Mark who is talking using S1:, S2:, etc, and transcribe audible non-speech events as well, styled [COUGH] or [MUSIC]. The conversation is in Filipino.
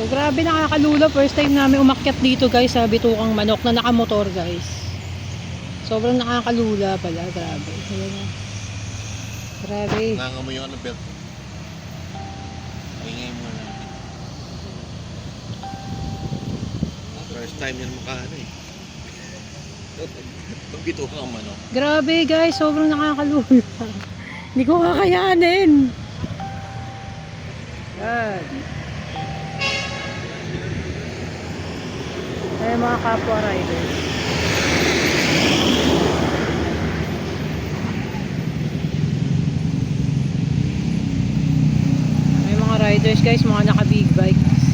S1: So grabe nakakalula. First time namin umakyat dito guys sa Bitukang Manok na nakamotor guys. Sobrang nakakalula pala. Grabe. Ayan na. Grabe.
S2: Nangangamoy yung ano belt. Ingay mo na. First time yan makaano eh. [LAUGHS] Pag bito ka ang manok.
S1: Grabe guys. Sobrang nakakalula. [LAUGHS] Hindi ko kakayanin. Yan. Ay mga kapwa riders. May mga riders guys, mga naka big bikes.